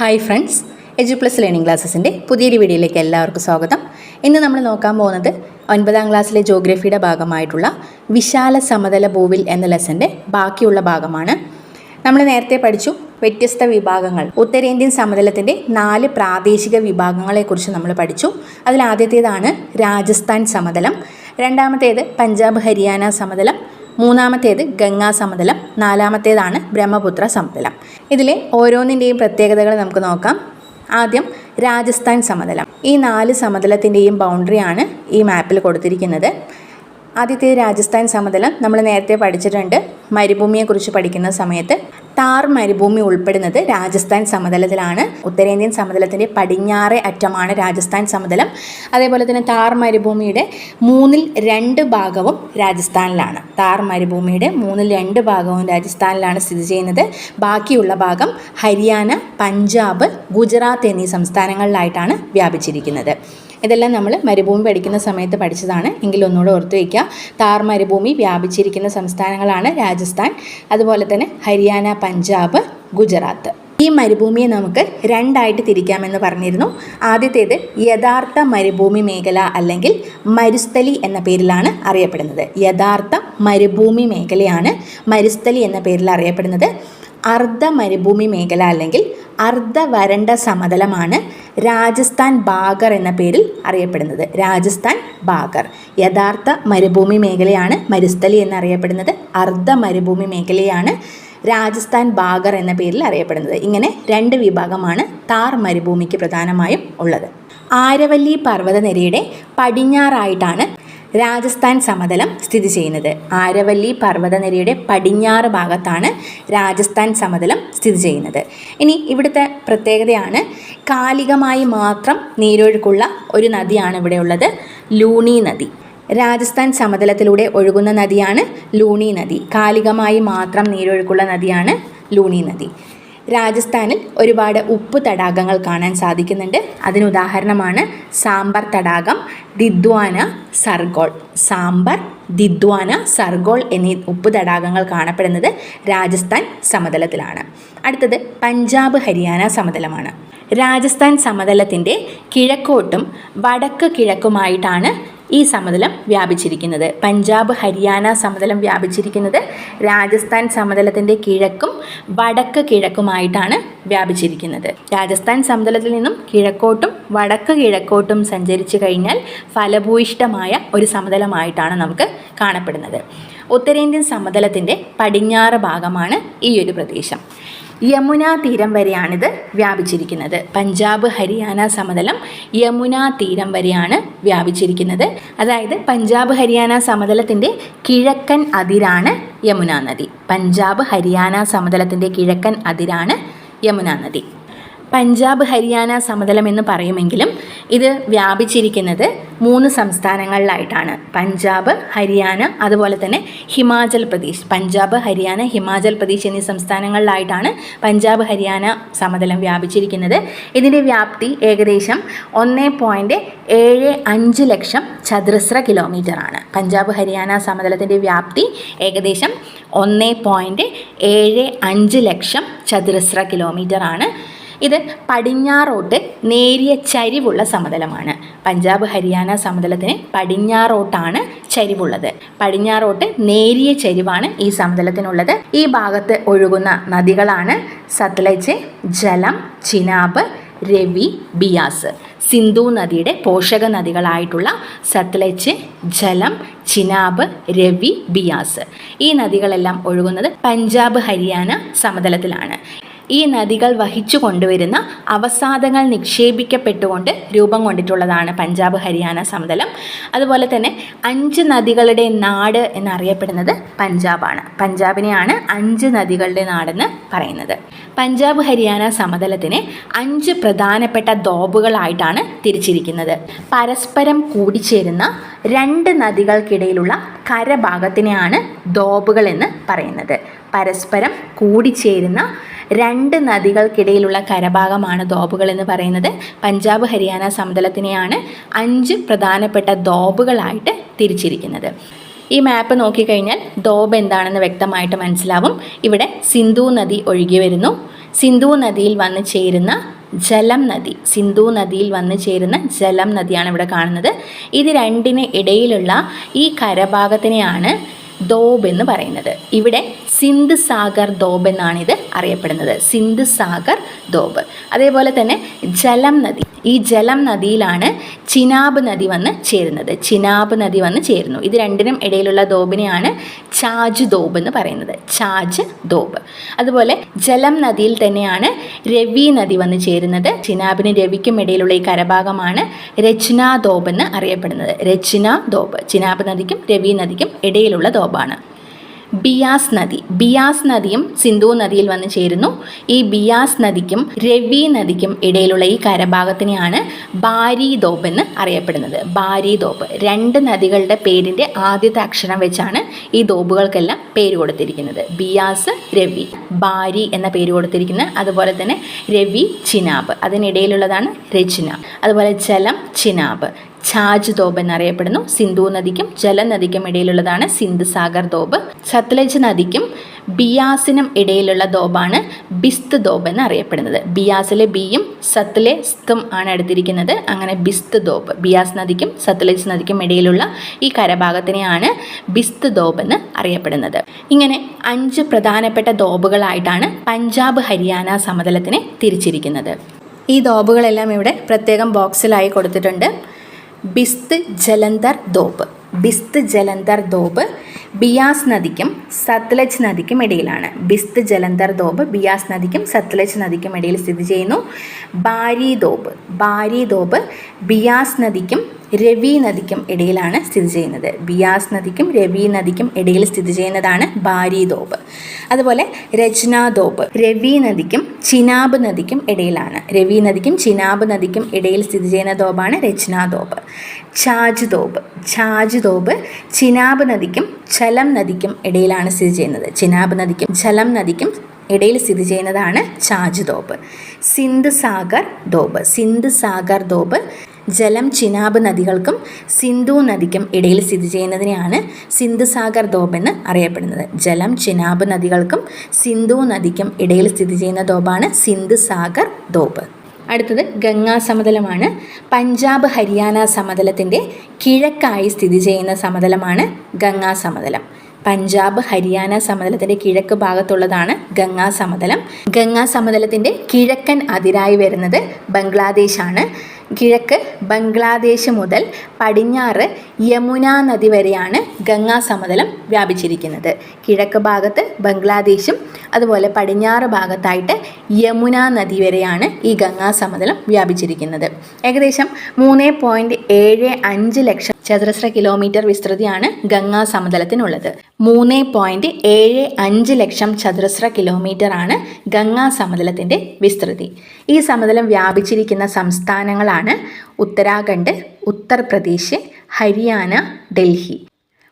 Hi friends edu plus learning ക്ലാസ്സസിന്റെ പുതിയൊരു വീഡിയോയിലേക്ക് എല്ലാവർക്കും സ്വാഗതം. ഇന്ന് നമ്മൾ നോക്കാൻ പോകുന്നത് ഒൻപതാം ക്ലാസ്സിലെ ജോഗ്രഫിയുടെ ഭാഗമായിട്ടുള്ള വിശാല സമതല ഭൂവിൽ എന്ന ലെസന്റെ ബാക്കിയുള്ള ഭാഗമാണ്. നമ്മൾ നേരത്തെ പഠിച്ചു വ്യത്യസ്ത വിഭാഗങ്ങൾ. ഉത്തരേന്ത്യൻ സമതലത്തിന്റെ നാല് പ്രാദേശിക വിഭാഗങ്ങളെക്കുറിച്ച് നമ്മൾ പഠിച്ചു. അതിൽ ആദ്യത്തേതാണ് രാജസ്ഥാൻ സമതലം. രണ്ടാമത്തേത് പഞ്ചാബ് ഹരിയാന സമതലം. മൂന്നാമത്തേത് ഗംഗാ സമതലം നാലാമത്തേതാണ് ബ്രഹ്മപുത്ര സമതലം. ഇതിലെ ഓരോന്നിന്റെയും പ്രത്യേകതകൾ നമുക്ക് നോക്കാം. ആദ്യം രാജസ്ഥാൻ സമതലം. ഈ നാല് സമതലത്തിന്റെയും ബൗണ്ടറിയാണ് ഈ മാപ്പിൽ കൊടുത്തിരിക്കുന്നത്. ആദ്യത്തെ രാജസ്ഥാൻ സമതലം നമ്മൾ നേരത്തെ പഠിച്ചിട്ടുണ്ട്. മരുഭൂമിയെക്കുറിച്ച് പഠിക്കുന്ന സമയത്ത് താർ മരുഭൂമി ഉൾപ്പെടുന്നത് രാജസ്ഥാൻ സമതലത്തിലാണ്. ഉത്തരേന്ത്യൻ സമതലത്തിന്റെ പടിഞ്ഞാറേ അറ്റമാണ് രാജസ്ഥാൻ സമതലം. അതേപോലെ തന്നെ താർ മരുഭൂമിയുടെ മൂന്നിൽ രണ്ട് ഭാഗവും രാജസ്ഥാനിലാണ്. താർ മരുഭൂമിയുടെ മൂന്നിൽ രണ്ട് ഭാഗവും രാജസ്ഥാനിലാണ് സ്ഥിതി ചെയ്യുന്നത്. ബാക്കിയുള്ള ഭാഗം ഹരിയാന പഞ്ചാബ് ഗുജറാത്ത് എന്നീ സംസ്ഥാനങ്ങളിലായിട്ടാണ് വ്യാപിച്ചിരിക്കുന്നത്. ഇതെല്ലാം നമ്മൾ മരുഭൂമി പഠിക്കുന്ന സമയത്ത് പഠിച്ചതാണ്. എങ്കിൽ ഒന്നുകൂടെ ഓർത്ത് വയ്ക്കുക. താർ മരുഭൂമി വ്യാപിച്ചിരിക്കുന്ന സംസ്ഥാനങ്ങളാണ് രാജസ്ഥാൻ അതുപോലെ തന്നെ ഹരിയാന പഞ്ചാബ് ഗുജറാത്ത്. ഈ മരുഭൂമിയെ നമുക്ക് രണ്ടായിട്ട് തിരിക്കാമെന്ന് പറഞ്ഞിരുന്നു. ആദ്യത്തേത് യഥാർത്ഥ മരുഭൂമി മേഖല അല്ലെങ്കിൽ മരുസ്ഥലി എന്ന പേരിലാണ് അറിയപ്പെടുന്നത്. യഥാർത്ഥ മരുഭൂമി മേഖലയാണ് മരുസ്ഥലി എന്ന പേരിൽ അറിയപ്പെടുന്നത്. അർദ്ധ മരുഭൂമി മേഖല അല്ലെങ്കിൽ അർദ്ധ വരണ്ട സമതലമാണ് രാജസ്ഥാൻ ബാഗർ എന്ന പേരിൽ അറിയപ്പെടുന്നത്. രാജസ്ഥാൻ ബാഗർ. യഥാർത്ഥ മരുഭൂമി മേഖലയാണ് മരുസ്ഥലി എന്നറിയപ്പെടുന്നത്. അർദ്ധ മരുഭൂമി മേഖലയാണ് രാജസ്ഥാൻ ബാഗർ എന്ന പേരിൽ അറിയപ്പെടുന്നത്. ഇങ്ങനെ രണ്ട് വിഭാഗമാണ് താർ മരുഭൂമിക്ക് പ്രധാനമായും ഉള്ളത്. ആരവല്ലി പർവതനിരയുടെ പടിഞ്ഞാറായിട്ടാണ് രാജസ്ഥാൻ സമതലം സ്ഥിതി ചെയ്യുന്നത്. ആരവല്ലി പർവതനിരയുടെ പടിഞ്ഞാറ് ഭാഗത്താണ് രാജസ്ഥാൻ സമതലം സ്ഥിതി ചെയ്യുന്നത്. ഇനി ഇവിടുത്തെ പ്രത്യേകതയാണ് കാലികമായി മാത്രം നീരൊഴുക്കുള്ള ഒരു നദിയാണ് ഇവിടെ ഉള്ളത്. ലൂണി നദി. രാജസ്ഥാൻ സമതലത്തിലൂടെ ഒഴുകുന്ന നദിയാണ് ലൂണി നദി. കാലികമായി മാത്രം നീരൊഴുക്കുള്ള നദിയാണ് ലൂണി നദി. രാജസ്ഥാനിൽ ഒരുപാട് ഉപ്പ് തടാകങ്ങൾ കാണാൻ സാധിക്കുന്നുണ്ട്. അതിന് ഉദാഹരണമാണ് സാമ്പർ തടാകം ദിദ്വാന സർഗോൾ. സാമ്പാർ ദിദ്വാന സർഗോൾ എന്നീ ഉപ്പ് തടാകങ്ങൾ കാണപ്പെടുന്നത് രാജസ്ഥാൻ സമതലത്തിലാണ്. അടുത്തത് പഞ്ചാബ് ഹരിയാന സമതലമാണ്. രാജസ്ഥാൻ സമതലത്തിന്റെ കിഴക്കോട്ടും വടക്ക് കിഴക്കുമായിട്ടാണ് ഈ സമതലം വ്യാപിച്ചിരിക്കുന്നത്. പഞ്ചാബ് ഹരിയാന സമതലം വ്യാപിച്ചിരിക്കുന്നത് രാജസ്ഥാൻ സമതലത്തിന്റെ കിഴക്കും വടക്ക് കിഴക്കുമായിട്ടാണ് വ്യാപിച്ചിരിക്കുന്നത്. രാജസ്ഥാൻ സമതലത്തിൽ നിന്നും കിഴക്കോട്ടും വടക്ക് കിഴക്കോട്ടും സഞ്ചരിച്ചു കഴിഞ്ഞാൽ ഫലഭൂയിഷ്ടമായ ഒരു സമതലമായിട്ടാണ് നമുക്ക് കാണപ്പെടുന്നത്. ഉത്തരേന്ത്യൻ സമതലത്തിന്റെ പടിഞ്ഞാറ് ഭാഗമാണ് ഈ ഒരു പ്രദേശം. യമുന തീരം വരെയാണിത് വ്യാപിച്ചിരിക്കുന്നത്. പഞ്ചാബ് ഹരിയാന സമതലം യമുന തീരം വരെയാണ് വ്യാപിച്ചിരിക്കുന്നത്. അതായത് പഞ്ചാബ് ഹരിയാന സമതലത്തിന്റെ കിഴക്കൻ അതിരാണ് യമുന നദി. പഞ്ചാബ് ഹരിയാന സമതലത്തിന്റെ കിഴക്കൻ അതിരാണ് യമുന നദി. പഞ്ചാബ് ഹരിയാന സമതലം എന്ന് പറയുമെങ്കിലും ഇത് വ്യാപിച്ചിരിക്കുന്നത് മൂന്ന് സംസ്ഥാനങ്ങളിലായിട്ടാണ്. പഞ്ചാബ് ഹരിയാന അതുപോലെ തന്നെ ഹിമാചൽ പ്രദേശ്. പഞ്ചാബ് ഹരിയാന ഹിമാചൽ പ്രദേശ് എന്നീ സംസ്ഥാനങ്ങളിലായിട്ടാണ് പഞ്ചാബ് ഹരിയാന സമതലം വ്യാപിച്ചിരിക്കുന്നത്. ഇതിന്റെ വ്യാപ്തി ഏകദേശം ഒന്ന് പോയിന്റ് ഏഴ് അഞ്ച് ലക്ഷം ചതുരശ്ര കിലോമീറ്റർ ആണ് പഞ്ചാബ് ഹരിയാന സമതലത്തിന്റെ വ്യാപ്തി ഏകദേശം ഒന്ന് പോയിന്റ് ഏഴ് അഞ്ച് ലക്ഷം ചതുരശ്ര കിലോമീറ്റർ ആണ് ഇത് പടിഞ്ഞാറോട്ട് നേരിയ ചരിവുള്ള സമതലമാണ്. പഞ്ചാബ് ഹരിയാന സമതലത്തിന് പടിഞ്ഞാറോട്ടാണ് ചരിവുള്ളത്. പടിഞ്ഞാറോട്ട് നേരിയ ചരിവാണ് ഈ സമതലത്തിനുള്ളത്. ഈ ഭാഗത്ത് ഒഴുകുന്ന നദികളാണ് സത്ലജ് ജലം ചിനാബ് രവി ബിയാസ്. സിന്ധു നദിയുടെ പോഷക നദികളായിട്ടുള്ള സത്ലജ് ജലം ചിനാബ് രവി ബിയാസ്. ഈ നദികളെല്ലാം ഒഴുകുന്നത് പഞ്ചാബ് ഹരിയാന സമതലത്തിലാണ്. ഈ നദികൾ വഹിച്ചു കൊണ്ടുവരുന്ന അവസാദങ്ങൾ നിക്ഷേപിക്കപ്പെട്ടുകൊണ്ട് രൂപം കൊണ്ടിട്ടുള്ളതാണ് പഞ്ചാബ് ഹരിയാന സമതലം. അതുപോലെ തന്നെ അഞ്ച് നദികളുടെ നാട് എന്നറിയപ്പെടുന്നത് പഞ്ചാബാണ്. പഞ്ചാബിനെയാണ് അഞ്ച് നദികളുടെ നാടെന്ന് പറയുന്നത്. പഞ്ചാബ് ഹരിയാന സമതലത്തിനെ അഞ്ച് പ്രധാനപ്പെട്ട ദോബുകളായിട്ടാണ് തിരിച്ചിരിക്കുന്നത്. പരസ്പരം കൂടിച്ചേരുന്ന രണ്ട് നദികൾക്കിടയിലുള്ള കരഭാഗത്തിനെയാണ് ദോബുകൾ എന്ന് പറയുന്നത്. പരസ്പരം കൂടിച്ചേരുന്ന രണ്ട് നദികൾക്കിടയിലുള്ള കരഭാഗമാണ് ദോബുകൾ എന്ന് പറയുന്നത്. പഞ്ചാബ് ഹരിയാന സമതലത്തിനെയാണ് അഞ്ച് പ്രധാനപ്പെട്ട ദോബുകളായിട്ട് തിരിച്ചിരിക്കുന്നത്. ഈ മാപ്പ് നോക്കിക്കഴിഞ്ഞാൽ ദോബ് എന്താണെന്ന് വ്യക്തമായിട്ട് മനസ്സിലാവും. ഇവിടെ സിന്ധു നദി ഒഴുകി വരുന്നു. സിന്ധു നദിയിൽ വന്ന് ചേരുന്ന ജലം നദി സിന്ധു നദിയിൽ വന്നു ചേരുന്ന ജലം നദിയാണ് ഇവിടെ കാണുന്നത്. ഇത് രണ്ടിന് ഇടയിലുള്ള ഈ കരഭാഗത്തിനെയാണ് ദോബ് എന്ന് പറയുന്നത്. ഇവിടെ സിന്ധ് സാഗർ ദോബ് എന്നാണ് ഇത് അറിയപ്പെടുന്നത്. സിന്ധ് സാഗർ ദോബ്. അതേപോലെ തന്നെ ജലം നദി. ഈ ജലം നദിയിലാണ് ചിനാബ് നദി വന്ന് ചേരുന്നത്. ചിനാബ് നദി വന്ന് ചേരുന്നു. ഇത് രണ്ടിനും ഇടയിലുള്ള ദോബിനെയാണ് ചാജ് ദോബ് എന്ന് പറയുന്നത്. ചാജ് ദോബ്. അതുപോലെ ജലം നദിയിൽ തന്നെയാണ് രവി നദി വന്ന് ചേരുന്നത്. ചിനാബിനും രവിക്കും ഇടയിലുള്ള ഈ കരഭാഗമാണ് രചന ദോബ് എന്ന് അറിയപ്പെടുന്നത്. രചന ദോബ്. ചിനാബ് നദിക്കും രവി നദിക്കും ഇടയിലുള്ള ദോബാണ്. ബിയാസ് നദി. ബിയാസ് നദിയും സിന്ധു നദിയിൽ വന്ന് ചേരുന്നു. ഈ ബിയാസ് നദിക്കും രവി നദിക്കും ഇടയിലുള്ള ഈ കരഭാഗത്തിനെയാണ് ബാരി ദോബ് എന്ന് അറിയപ്പെടുന്നത്. ബാരി ദോബ് രണ്ട് നദികളുടെ പേരിന്റെ ആദ്യത്തെ അക്ഷരം വെച്ചാണ് ഈ ദോബുകൾക്കെല്ലാം പേര് കൊടുത്തിരിക്കുന്നത്. ബിയാസ് രവി. ബാരി എന്ന പേര് കൊടുത്തിരിക്കുന്നത് അതുപോലെ തന്നെ രവി ചിനാബ്. അതിനിടയിലുള്ളതാണ് രചന. അതുപോലെ ജലം ചിനാബ്. ഛാജ് തോപ് എന്നറിയപ്പെടുന്നു. സിന്ധു നദിക്കും ജലനദിക്കും ഇടയിലുള്ളതാണ് സിന്ധ് സാഗർ തോപ്. സത്ലജ് നദിക്കും ബിയാസിനും ഇടയിലുള്ള ദോബാണ് ബിസ്ത് ദോബ് എന്ന് അറിയപ്പെടുന്നത് ബിയാസിലെ ബിയും സത്ലെ സ്തും ആണ് എടുത്തിരിക്കുന്നത്. അങ്ങനെ ബിസ്ത് ദോബ് ബിയാസ് നദിക്കും സത്ലജ് നദിക്കും ഇടയിലുള്ള ഈ കരഭാഗത്തിനെയാണ് ബിസ്ത് ദോബ് എന്ന് അറിയപ്പെടുന്നത്. ഇങ്ങനെ അഞ്ച് പ്രധാനപ്പെട്ട ദോബുകളായിട്ടാണ് പഞ്ചാബ് ഹരിയാന സമതലത്തിനെ തിരിച്ചിരിക്കുന്നത്. ഈ ദോബുകളെല്ലാം ഇവിടെ പ്രത്യേകം ബോക്സിലായി കൊടുത്തിട്ടുണ്ട്. ബിസ്ത് ജലന്ധർ ദോബ്. ബിസ്ത് ജലന്ധർ ദോബ് ബിയാസ് നദിക്കും സത്ലജ് നദിക്കും ഇടയിലാണ്. ബിസ്ത് ജലന്ധർ ദോബ് ബിയാസ് നദിക്കും സത്ലജ് നദിക്കും ഇടയിൽ സ്ഥിതി ചെയ്യുന്നു. ബാരി ദോബ്. ബാരി ദോബ് ബിയാസ് നദിക്കും രവി നദിക്കും ഇടയിലാണ് സ്ഥിതി ചെയ്യുന്നത്. ബിയാസ് നദിക്കും രവി നദിക്കും ഇടയിൽ സ്ഥിതി ചെയ്യുന്നതാണ് ബാരി ദോബ് അതുപോലെ രചന ദോബ് രവി നദിക്കും ചിനാബ് നദിക്കും ഇടയിലാണ്. രവി നദിക്കും ചിനാബ് നദിക്കും ഇടയിൽ സ്ഥിതി ചെയ്യുന്ന ദോബാണ് രചന ദോബ് ഛാജ് ദോബ് ഛാജ് ദോബ് ചിനാബ് നദിക്കും ചലം നദിക്കും ഇടയിലാണ് സ്ഥിതി ചെയ്യുന്നത്. ചിനാബ് നദിക്കും ചലം നദിക്കും ഇടയിൽ സ്ഥിതി ചെയ്യുന്നതാണ് ഛാജ് ദോബ് സിന്ധ് സാഗർ ദോബ്. സിന്ധ് സാഗർ ദോബ് ജലം ചിനാബ് നദികൾക്കും സിന്ധു നദിക്കും ഇടയിൽ സ്ഥിതി ചെയ്യുന്നതിനെയാണ് സിന്ധുസാഗർ ദോബ് എന്ന് അറിയപ്പെടുന്നത്. ജലം ചിനാബ് നദികൾക്കും സിന്ധു നദിക്കും ഇടയിൽ സ്ഥിതി ചെയ്യുന്ന ദോബാണ് സിന്ധു സാഗർ ദോബ്. അടുത്തത് ഗംഗാ സമതലമാണ്. പഞ്ചാബ് ഹരിയാന സമതലത്തിന്റെ കിഴക്കായി സ്ഥിതി ചെയ്യുന്ന സമതലമാണ് ഗംഗാ സമതലം. പഞ്ചാബ് ഹരിയാന സമതലത്തിന്റെ കിഴക്ക് ഭാഗത്തുള്ളതാണ് ഗംഗാ സമതലം. ഗംഗാ സമതലത്തിന്റെ കിഴക്കൻ അതിരായി വരുന്നത് ബംഗ്ലാദേശാണ്. കിഴക്ക് ബംഗ്ലാദേശ് മുതൽ പടിഞ്ഞാറ് യമുന നദി വരെയാണ് ഗംഗാ സമതലം വ്യാപിച്ചിരിക്കുന്നത്. കിഴക്ക് ഭാഗത്ത് ബംഗ്ലാദേശും അതുപോലെ പടിഞ്ഞാറ് ഭാഗത്തായിട്ട് യമുന നദി വരെയാണ് ഈ ഗംഗാ സമതലം വ്യാപിച്ചിരിക്കുന്നത്. ഏകദേശം മൂന്ന് ലക്ഷം ചതുരശ്ര കിലോമീറ്റർ വിസ്തൃതിയാണ് ഗംഗാ സമതലത്തിനുള്ളത്. മൂന്ന് പോയിന്റ് ഏഴ് അഞ്ച് ലക്ഷം ചതുരശ്ര കിലോമീറ്റർ ആണ് ഗംഗാ സമതലത്തിന്റെ വിസ്തൃതി. ഈ സമതലം വ്യാപിച്ചിരിക്കുന്ന സംസ്ഥാനങ്ങളാണ് ഉത്തരാഖണ്ഡ് ഉത്തർപ്രദേശ് ഹരിയാന ഡൽഹി.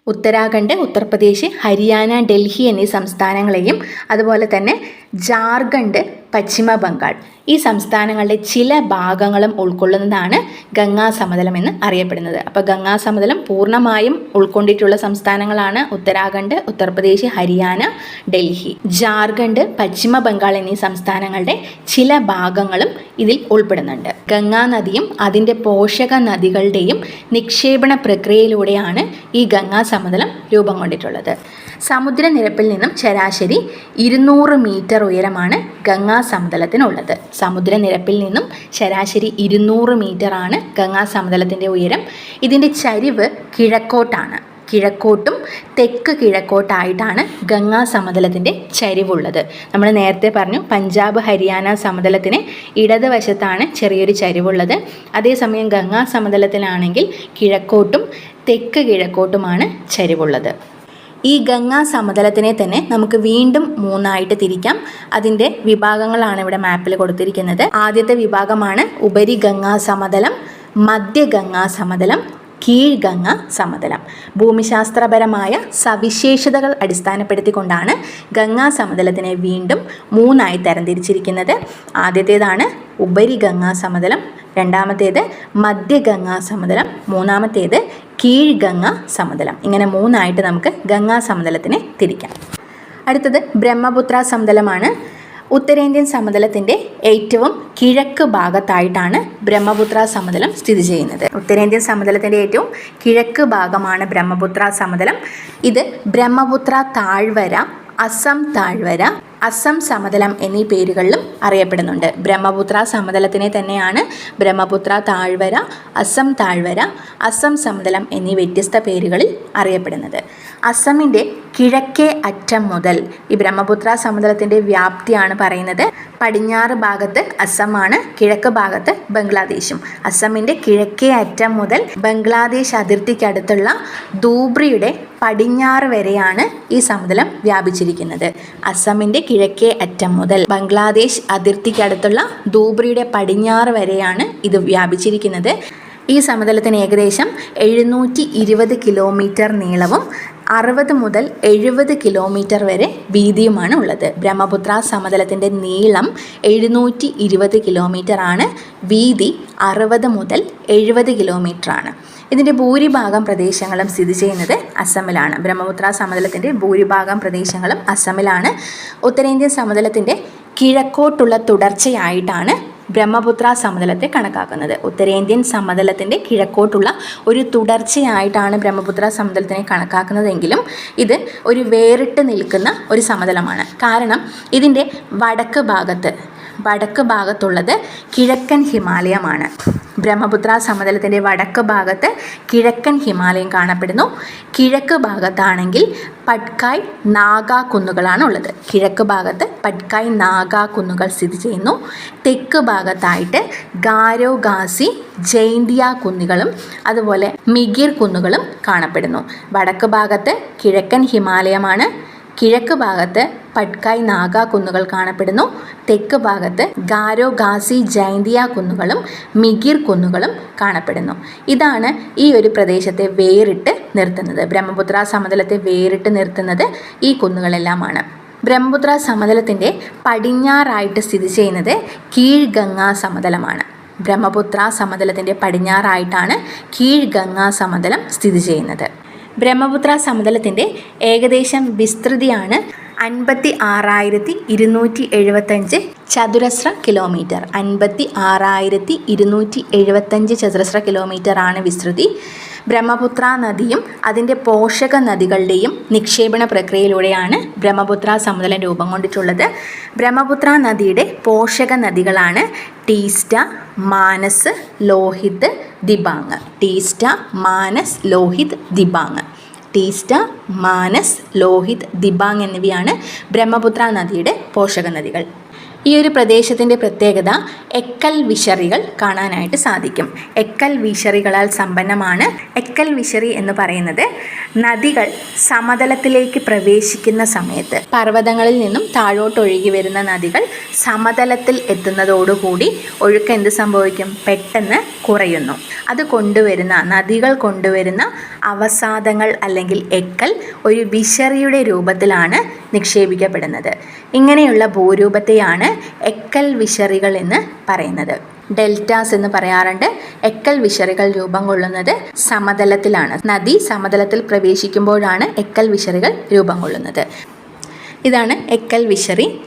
ഉത്തരാഖണ്ഡ് ഉത്തർപ്രദേശ് ഹരിയാന ഡൽഹി എന്നീ സംസ്ഥാനങ്ങളെയും അതുപോലെ തന്നെ ജാർഖണ്ഡ് പശ്ചിമ ബംഗാൾ. ഈ സംസ്ഥാനങ്ങളുടെ ചില ഭാഗങ്ങളും ഉൾക്കൊള്ളുന്നതാണ് ഗംഗാ സമതലം എന്ന് അറിയപ്പെടുന്നത്. അപ്പോൾ ഗംഗാ സമതലം പൂർണമായും ഉൾക്കൊണ്ടിട്ടുള്ള സംസ്ഥാനങ്ങളാണ് ഉത്തരാഖണ്ഡ് ഉത്തർപ്രദേശ് ഹരിയാന ഡൽഹി. ജാർഖണ്ഡ് പശ്ചിമ ബംഗാൾ എന്നീ സംസ്ഥാനങ്ങളുടെ ചില ഭാഗങ്ങളും ഇതിൽ ഉൾപ്പെടുന്നുണ്ട്. ഗംഗാ നദിയും അതിന്റെ പോഷക നദികളുടെയും നിക്ഷേപണ പ്രക്രിയയിലൂടെയാണ് ഈ ഗംഗാ സമതലം രൂപം കൊണ്ടിട്ടുള്ളത്. സമുദ്രനിരപ്പിൽ നിന്നും ശരാശരി ഇരുന്നൂറ് മീറ്റർ ഉയരമാണ് ഗംഗാ സമതലത്തിനുള്ളത് സമുദ്രനിരപ്പിൽ നിന്നും ശരാശരി ഇരുന്നൂറ് മീറ്ററാണ് ഗംഗാ സമതലത്തിന്റെ ഉയരം. ഇതിന്റെ ചരിവ് കിഴക്കോട്ടാണ്. കിഴക്കോട്ടും തെക്ക് കിഴക്കോട്ടായിട്ടാണ് ഗംഗാ സമതലത്തിന്റെ ചരിവുള്ളത്. നമ്മൾ നേരത്തെ പറഞ്ഞു പഞ്ചാബ് ഹരിയാന സമതലത്തിന് ഇടതുവശത്താണ് ചെറിയൊരു ചരിവുള്ളത്. അതേസമയം ഗംഗാ സമതലത്തിലാണെങ്കിൽ കിഴക്കോട്ടും തെക്ക് കിഴക്കോട്ടുമാണ് ചരിവുള്ളത്. ഈ ഗംഗാ സമതലത്തിനെ തന്നെ നമുക്ക് വീണ്ടും മൂന്നായിട്ട് തിരിക്കാം. അതിന്റെ വിഭാഗങ്ങളാണ് ഇവിടെ മാപ്പിൽ കൊടുത്തിരിക്കുന്നത്. ആദ്യത്തെ വിഭാഗമാണ് ഉപരി ഗംഗാ സമതലം മധ്യ ഗംഗാ സമതലം കീഴ്ഗംഗ സമതലം. ഭൂമിശാസ്ത്രപരമായ സവിശേഷതകൾ അടിസ്ഥാനപ്പെടുത്തിക്കൊണ്ടാണ് ഗംഗാ സമതലത്തിനെ വീണ്ടും മൂന്നായി തരംതിരിച്ചിരിക്കുന്നത്. ആദ്യത്തേതാണ് ഉപരിഗംഗാ സമതലം രണ്ടാമത്തേത് മധ്യഗംഗാ സമതലം മൂന്നാമത്തേത് കീഴ്ഗംഗ സമതലം. ഇങ്ങനെ മൂന്നായിട്ട് നമുക്ക് ഗംഗാ സമതലത്തിനെ തിരിക്കാം. അടുത്തത് ബ്രഹ്മപുത്ര സമതലമാണ്. ഉത്തരേന്ത്യൻ സമതലത്തിന്റെ ഏറ്റവും കിഴക്ക് ഭാഗത്തായിട്ടാണ് ബ്രഹ്മപുത്ര സമതലം സ്ഥിതി ചെയ്യുന്നത്. ഉത്തരേന്ത്യൻ സമതലത്തിന്റെ ഏറ്റവും കിഴക്ക് ഭാഗമാണ് ബ്രഹ്മപുത്ര സമതലം. ഇത് ബ്രഹ്മപുത്ര താഴ്വര അസം താഴ്വര അസം സമതലം എന്നീ പേരുകളിലും അറിയപ്പെടുന്നുണ്ട്. ബ്രഹ്മപുത്ര സമതലത്തിനെ തന്നെയാണ് ബ്രഹ്മപുത്ര താഴ്വര അസം താഴ്വര അസം സമതലം എന്നീ വ്യത്യസ്ത പേരുകളിൽ അറിയപ്പെടുന്നത്. അസമിന്റെ കിഴക്കേ അറ്റം മുതൽ ഈ ബ്രഹ്മപുത്ര സമുദ്രത്തിന്റെ വ്യാപ്തിയാണ് പറയുന്നത്. പടിഞ്ഞാറ് ഭാഗത്ത് അസമാണ് കിഴക്ക് ഭാഗത്ത് ബംഗ്ലാദേശും. അസമിന്റെ കിഴക്കേ അറ്റം മുതൽ ബംഗ്ലാദേശ് അതിർത്തിക്കടുത്തുള്ള ധൂബ്രിയുടെ പടിഞ്ഞാറ് വരെയാണ് ഈ സമതലം വ്യാപിച്ചിരിക്കുന്നത്. അസമിന്റെ കിഴക്കേ അറ്റം മുതൽ ബംഗ്ലാദേശ് അതിർത്തിക്കടുത്തുള്ള ധൂബ്രിയുടെ പടിഞ്ഞാറ് വരെയാണ് ഇത് വ്യാപിച്ചിരിക്കുന്നത്. ഈ സമതലത്തിന് ഏകദേശം എഴുന്നൂറ്റി ഇരുപത് കിലോമീറ്റർ നീളവും അറുപത് മുതൽ എഴുപത് കിലോമീറ്റർ വരെ വീതിയുമാണ് ഉള്ളത്. ബ്രഹ്മപുത്ര സമതലത്തിന്റെ നീളം എഴുന്നൂറ്റി ഇരുപത് കിലോമീറ്റർ ആണ്. വീതി അറുപത് മുതൽ എഴുപത് കിലോമീറ്റർ ആണ്. ഇതിന്റെ ഭൂരിഭാഗം പ്രദേശങ്ങളും സ്ഥിതി ചെയ്യുന്നത് അസമിലാണ്. ബ്രഹ്മപുത്ര സമതലത്തിന്റെ ഭൂരിഭാഗം പ്രദേശങ്ങളും അസമിലാണ്. ഉത്തരേന്ത്യൻ സമതലത്തിന്റെ കിഴക്കോട്ടുള്ള തുടർച്ചയായിട്ടാണ് ബ്രഹ്മപുത്ര സമതലത്തെ കണക്കാക്കുന്നത്. ഉത്തരേന്ത്യൻ സമതലത്തിന്റെ കിഴക്കോട്ടുള്ള ഒരു തുടർച്ചയായിട്ടാണ് ബ്രഹ്മപുത്ര സമതലത്തിനെ കണക്കാക്കുന്നതെങ്കിലും ഇത് ഒരു വേറിട്ട് നിൽക്കുന്ന ഒരു സമതലമാണ്. കാരണം ഇതിന്റെ വടക്ക് ഭാഗത്ത് വടക്ക് ഭാഗത്തുള്ളത് കിഴക്കൻ ഹിമാലയമാണ്. ബ്രഹ്മപുത്ര സമതലത്തിന്റെ വടക്ക് ഭാഗത്ത് കിഴക്കൻ ഹിമാലയം കാണപ്പെടുന്നു. കിഴക്ക് ഭാഗത്താണെങ്കിൽ പട്കായ് നാഗാ കുന്നുകളാണ് ഉള്ളത്. കിഴക്ക് ഭാഗത്ത് പട്കായ് നാഗാ കുന്നുകൾ സ്ഥിതി ചെയ്യുന്നു. തെക്ക് ഭാഗത്തായിട്ട് ഗാരോ ഗാസി ജൈന്തിയ കുന്നുകളും അതുപോലെ മിഗിർ കുന്നുകളും കാണപ്പെടുന്നു. വടക്ക് ഭാഗത്ത് കിഴക്കൻ ഹിമാലയമാണ്. കിഴക്ക് ഭാഗത്ത് പട്കായ് നാഗ കുന്നുകൾ കാണപ്പെടുന്നു. തെക്ക് ഭാഗത്ത് ഗാരോ ഗാസി ജൈന്തിയ കുന്നുകളും മിഗിർ കുന്നുകളും കാണപ്പെടുന്നു. ഇതാണ് ഈ ഒരു പ്രദേശത്തെ വേറിട്ട് നിർത്തുന്നത്. ബ്രഹ്മപുത്ര സമതലത്തെ വേറിട്ട് നിർത്തുന്നത് ഈ കുന്നുകളെല്ലാമാണ്. ബ്രഹ്മപുത്ര സമതലത്തിന്റെ പടിഞ്ഞാറായിട്ട് സ്ഥിതി ചെയ്യുന്നത് കീഴ്ഗംഗാ സമതലമാണ്. ബ്രഹ്മപുത്ര സമതലത്തിന്റെ പടിഞ്ഞാറായിട്ടാണ് കീഴ്ഗംഗാ സമതലം സ്ഥിതി ചെയ്യുന്നത്. ബ്രഹ്മപുത്ര സമതലത്തിന്റെ ഏകദേശം വിസ്തൃതിയാണ് അൻപത്തി ആറായിരത്തി ഇരുന്നൂറ്റി എഴുപത്തഞ്ച് ചതുരശ്ര കിലോമീറ്റർ. അൻപത്തി ആറായിരത്തി ഇരുന്നൂറ്റി എഴുപത്തഞ്ച് ചതുരശ്ര കിലോമീറ്റർ ആണ് വിസ്തൃതി. ബ്രഹ്മപുത്ര നദിയും അതിന്റെ പോഷക നദികളുടെയും നിക്ഷേപണ പ്രക്രിയയിലൂടെയാണ് ബ്രഹ്മപുത്ര സമതലം രൂപം കൊണ്ടിട്ടുള്ളത്. ബ്രഹ്മപുത്ര നദിയുടെ പോഷക നദികളാണ് ടീസ്റ്റ മാനസ് ലോഹിത് ദിബാങ്. ടീസ്റ്റ മാനസ് ലോഹിത് ദിബാങ്. ടീസ്റ്റ മാനസ് ലോഹിത് ദിബാങ് എന്നിവയാണ് ബ്രഹ്മപുത്ര നദിയുടെ പോഷക നദികൾ ഈ ഒരു പ്രദേശത്തിന്റെ പ്രത്യേകത എക്കൽ വിശറികൾ കാണാനായിട്ട് സാധിക്കും. എക്കൽ വിശറികളാൽ സമ്പന്നമാണ്. എക്കൽ വിശറി എന്ന് പറയുന്നത് നദികൾ സമതലത്തിലേക്ക് പ്രവേശിക്കുന്ന സമയത്ത് പർവതങ്ങളിൽ നിന്നും താഴോട്ട് ഒഴുകി വരുന്ന നദികൾ സമതലത്തിൽ എത്തുന്നതോടുകൂടി ഒഴുക്ക് എന്ത് സംഭവിക്കും? പെട്ടെന്ന് കുറയുന്നു. അത് കൊണ്ടുവരുന്ന നദികൾ കൊണ്ടുവരുന്ന അവസാദങ്ങൾ അല്ലെങ്കിൽ എക്കൽ ഒരു വിശറിയുടെ രൂപത്തിലാണ് നിക്ഷേപിക്കപ്പെടുന്നത്. ഇങ്ങനെയുള്ള ഭൂരൂപത്തെയാണ് എക്കൽ വിഷറികൾ എന്ന് പറയുന്നത്. ഡെൽറ്റാസ് എന്ന് പറയാറുണ്ട്. എക്കൽ വിഷറികൾ രൂപം കൊള്ളുന്നത് സമതലത്തിലാണ്. നദി സമതലത്തിൽ പ്രവേശിക്കുമ്പോഴാണ് എക്കൽ വിഷറികൾ രൂപം കൊള്ളുന്നത്. ഇതാണ് എക്കൽ വിശറി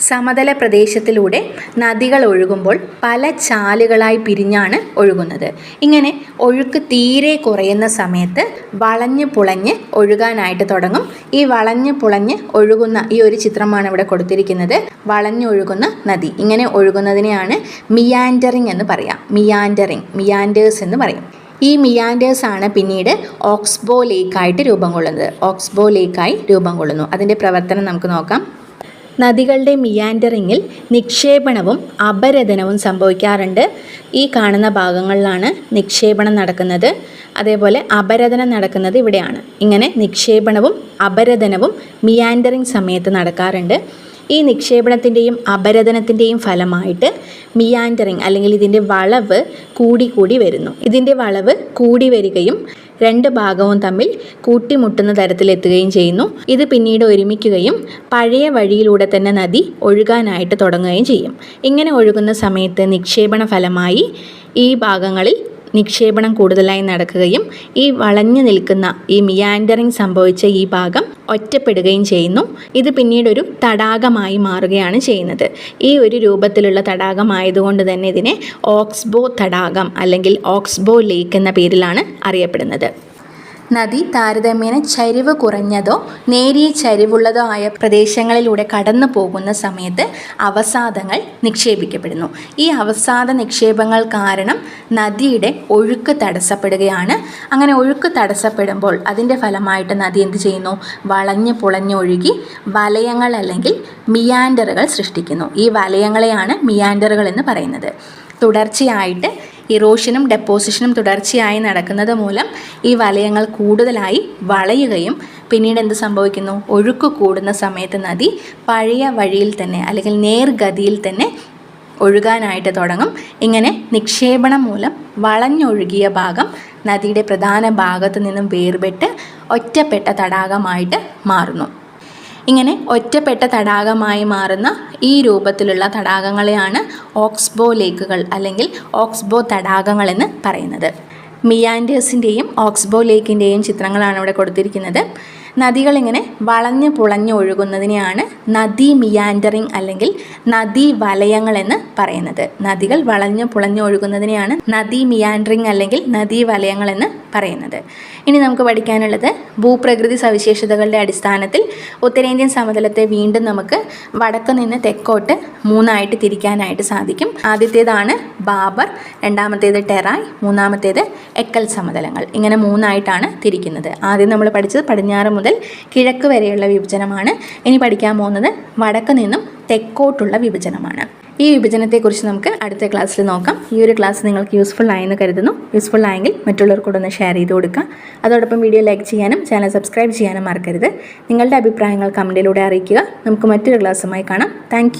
സമതല പ്രദേശത്തിലൂടെ നദികൾ ഒഴുകുമ്പോൾ പല ചാലുകളായി പിരിഞ്ഞാണ് ഒഴുകുന്നത്. ഇങ്ങനെ ഒഴുക്ക് തീരെ കുറയുന്ന സമയത്ത് വളഞ്ഞ് പുളഞ്ഞ് ഒഴുകാനായിട്ട് തുടങ്ങും. ഈ വളഞ്ഞ് പുളഞ്ഞ് ഒഴുകുന്ന ഈ ഒരു ചിത്രമാണ് ഇവിടെ കൊടുത്തിരിക്കുന്നത്. വളഞ്ഞൊഴുകുന്ന നദി. ഇങ്ങനെ ഒഴുകുന്നതിനെയാണ് മിയാൻഡറിങ് എന്ന് പറയാം. മിയാൻഡറിങ് മിയാൻഡേഴ്സ് എന്ന് പറയും. ഈ മിയാൻഡേഴ്സ് ആണ് പിന്നീട് ഓക്സ്ബോ ലേക്കായിട്ട് രൂപം കൊള്ളുന്നത്. ഓക്സ്ബോ ലേക്കായി രൂപം കൊള്ളുന്നു. അതിന്റെ പ്രവർത്തനം നമുക്ക് നോക്കാം. നദികളുടെ മിയാൻഡറിങ്ങിൽ നിക്ഷേപണവും അപരദനവും സംഭവിക്കാറുണ്ട്. ഈ കാണുന്ന ഭാഗങ്ങളിലാണ് നിക്ഷേപണം നടക്കുന്നത്. അതേപോലെ അപരദനം നടക്കുന്നത് ഇവിടെയാണ്. ഇങ്ങനെ നിക്ഷേപണവും അപരദനവും മിയാൻഡറിങ് സമയത്ത് നടക്കാറുണ്ട്. ഈ നിക്ഷേപണത്തിന്റെയും അപരദനത്തിന്റെയും ഫലമായിട്ട് മിയാൻഡറിങ് അല്ലെങ്കിൽ ഇതിന്റെ വളവ് കൂടി കൂടി വരുന്നു. ഇതിന്റെ വളവ് കൂടി വരികയും രണ്ട് ഭാഗവും തമ്മിൽ കൂട്ടിമുട്ടുന്ന തരത്തിലെത്തുകയും ചെയ്യുന്നു. ഇത് പിന്നീട് ഒരുമിക്കുകയും പഴയ വഴിയിലൂടെ തന്നെ നദി ഒഴുകാനായിട്ട് തുടങ്ങുകയും ചെയ്യും. ഇങ്ങനെ ഒഴുകുന്ന സമയത്ത് നിക്ഷേപണ ഫലമായി ഈ ഭാഗങ്ങളിൽ നിക്ഷേപണം കൂടുതലായി നടക്കുകയും ഈ വളഞ്ഞു നിൽക്കുന്ന ഈ മിയാൻഡറിങ് സംഭവിച്ച ഈ ഭാഗം ഒറ്റപ്പെടുകയും ചെയ്യുന്നു. ഇത് പിന്നീട് ഒരു തടാകമായി മാറുകയാണ് ചെയ്യുന്നത്. ഈ ഒരു രൂപത്തിലുള്ള തടാകമായതുകൊണ്ട് തന്നെ ഇതിനെ ഓക്സ്ബോ തടാകം അല്ലെങ്കിൽ ഓക്സ്ബോ ലേക്ക് എന്ന പേരിലാണ് അറിയപ്പെടുന്നത്. നദി താരതമ്യേന ചരിവ് കുറഞ്ഞതോ നേരിയ ചരിവുള്ളതോ ആയ പ്രദേശങ്ങളിലൂടെ കടന്നു പോകുന്ന സമയത്ത് അവസാദങ്ങൾ നിക്ഷേപിക്കപ്പെടുന്നു. ഈ അവസാദ നിക്ഷേപങ്ങൾ കാരണം നദിയുടെ ഒഴുക്ക് തടസ്സപ്പെടുകയാണ്. അങ്ങനെ ഒഴുക്ക് തടസ്സപ്പെടുമ്പോൾ അതിന്റെ ഫലമായിട്ട് നദി എന്ത് ചെയ്യുന്നു? വളഞ്ഞ് പുളഞ്ഞൊഴുകി വലയങ്ങൾ അല്ലെങ്കിൽ മിയാൻഡറുകൾ സൃഷ്ടിക്കുന്നു. ഈ വലയങ്ങളെയാണ് മിയാൻഡറുകൾ എന്ന് പറയുന്നത്. തുടർച്ചയായിട്ട് ഇറോഷനും ഡെപ്പോസിഷനും തുടർച്ചയായി നടക്കുന്നത് മൂലം ഈ വലയങ്ങൾ കൂടുതലായി വളയുകയും പിന്നീട് എന്ത് സംഭവിക്കുന്നു? ഒഴുക്ക് കൂടുന്ന സമയത്ത് നദി പഴയ വഴിയിൽ തന്നെ അല്ലെങ്കിൽ നേർഗതിയിൽ തന്നെ ഒഴുകാനായിട്ട് തുടങ്ങും. ഇങ്ങനെ നിക്ഷേപണം മൂലം വളഞ്ഞൊഴുകിയ ഭാഗം നദിയുടെ പ്രധാന ഭാഗത്തു നിന്നും വേർപെട്ട് ഒറ്റപ്പെട്ട തടാകമായിട്ട് മാറുന്നു. ഇങ്ങനെ ഒറ്റപ്പെട്ട തടാകമായി മാറുന്ന ഈ രൂപത്തിലുള്ള തടാകങ്ങളെയാണ് ഓക്സ്ബോ ലേക്കുകൾ അല്ലെങ്കിൽ ഓക്സ്ബോ തടാകങ്ങൾ എന്ന് പറയുന്നത്. മിയാൻഡേഴ്സിന്റെയും ഓക്സ്ബോ ലേക്കിന്റെയും ചിത്രങ്ങളാണ് ഇവിടെ കൊടുത്തിരിക്കുന്നത്. നദികളിങ്ങനെ വളഞ്ഞു പുളഞ്ഞു ഒഴുകുന്നതിനെയാണ് നദി മിയാൻഡറിങ് അല്ലെങ്കിൽ നദീ വലയങ്ങൾ എന്ന് പറയുന്നത്. നദികൾ വളഞ്ഞു പുളഞ്ഞു ഒഴുകുന്നതിനെയാണ് നദി മിയാൻഡറിങ് അല്ലെങ്കിൽ നദീ വലയങ്ങൾ എന്ന് പറയുന്നത്. ഇനി നമുക്ക് പഠിക്കാനുള്ളത് ഭൂപ്രകൃതി സവിശേഷതകളുടെ അടിസ്ഥാനത്തിൽ ഉത്തരേന്ത്യൻ സമതലത്തെ വീണ്ടും നമുക്ക് വടക്ക് നിന്ന് തെക്കോട്ട് മൂന്നായിട്ട് തിരിക്കാനായിട്ട് സാധിക്കും. ആദ്യത്തേതാണ് ബാബർ രണ്ടാമത്തേത് ടെറായ് മൂന്നാമത്തേത് എക്കൽ സമതലങ്ങൾ. ഇങ്ങനെ മൂന്നായിട്ടാണ് തിരിക്കുന്നത്. ആദ്യം നമ്മൾ പഠിച്ചത് പടിഞ്ഞാറ് മുതൽ കിഴക്ക് വരെയുള്ള വിഭജനമാണ്. ഇനി പഠിക്കാൻ പോകുന്നത് വടക്ക് നിന്നും തെക്കോട്ടുള്ള വിഭജനമാണ്. ഈ വിഭജനത്തെക്കുറിച്ച് നമുക്ക് അടുത്ത ക്ലാസ്സിൽ നോക്കാം. ഈ ഒരു ക്ലാസ് നിങ്ങൾക്ക് യൂസ്ഫുൾ ആയെന്ന് കരുതുന്നു. യൂസ്ഫുൾ ആയെങ്കിൽ മറ്റുള്ളവർക്കൂടെ ഒന്ന് ഷെയർ ചെയ്ത് കൊടുക്കുക. അതോടൊപ്പം വീഡിയോ ലൈക്ക് ചെയ്യാനും ചാനൽ സബ്സ്ക്രൈബ് ചെയ്യാനും മറക്കരുത്. നിങ്ങളുടെ അഭിപ്രായങ്ങൾ കമന്റിലൂടെ അറിയിക്കുക. നമുക്ക് മറ്റൊരു ക്ലാസ്സുമായി കാണാം. താങ്ക്